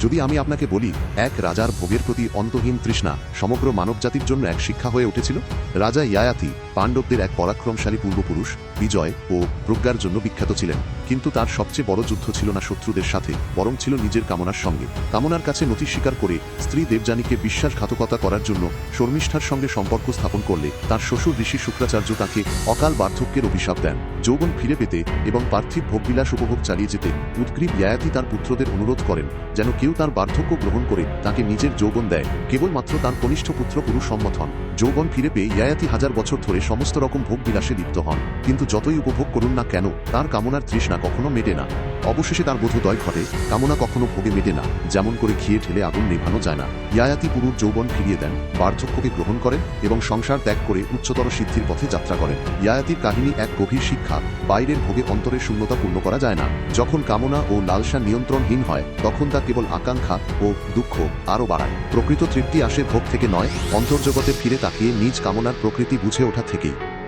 যদি আমি আপনাকে বলি, এক রাজার ভোগের প্রতি অন্তহীন তৃষ্ণা সমগ্র মানবজাতির জন্য এক শিক্ষা হয়ে উঠেছিল? রাজা ইয়ায়াতি পাণ্ডবদের এক পরাক্রমশালী পূর্বপুরুষ, বিজয়, ও প্রজ্ঞার জন্য বিখ্যাত ছিলেন। কিন্তু তার সবচেয়ে বড় যুদ্ধ ছিল না শত্রুদের সাথে, বরং ছিল নিজের কামনার সঙ্গে। কামনার কাছে নথি স্বীকার করে স্ত্রী দেবযানীকে বিশ্বাসঘাতকতা করার জন্য শর্মিষ্ঠার সঙ্গে সম্পর্ক স্থাপন করলে তার শ্বশুর ঋষি শুক্রাচার্য তাকে অকাল বার্ধক্যের অভিশাপ দেন। যৌবন ফিরে পেতে এবং পার্থিব ভোগবিলাস উপভোগ চালিয়ে যেতে উৎগ্রীব ইয়ায়াতি তার পুত্রদের অনুরোধ করেন, যেন কেউ তার বার্ধক্য গ্রহণ করে তাকে নিজের যৌবন দেয়। কেবলমাত্র তার কনিষ্ঠ পুত্র পুরুষ সম্মত হন। যৌবন ফিরে পেয়ে ইয়ায়াতি হাজার বছর ধরে সমস্ত রকম ভোগ বিলাসে লিপ্ত হন। কিন্তু যতই উপভোগ করুন না কেন, তার কামনার তৃষ্ণা কখনো মেটে না। অবশেষে তার বোধোদয় ঘটে, কামনা কখনো ভোগে মেটে না, যেমন করে ঘিয়ে ঠেলে আগুন নেভানো যায় না। ইয়ায়াতি পুরুর যৌবন ফিরিয়ে দেন, বার্ধক্যকে গ্রহণ করেন এবং সংসার ত্যাগ করে উচ্চতর সিদ্ধির পথে যাত্রা করেন। ইয়ায়াতির কাহিনী এক গভীর শিক্ষা, বাইরের ভোগে অন্তরের শূন্যতা পূর্ণ করা যায় না। যখন কামনা ও লালসা নিয়ন্ত্রণহীন হয়, তখন তা কেবল আকাঙ্ক্ষা ও দুঃখ আরও বাড়ায়। প্রকৃত তৃপ্তি আসে ভোগ থেকে নয়, অন্তর্জগতে ফিরে তাকিয়ে নিজ কামনার প্রকৃতি বুঝে ওঠা থেকেই।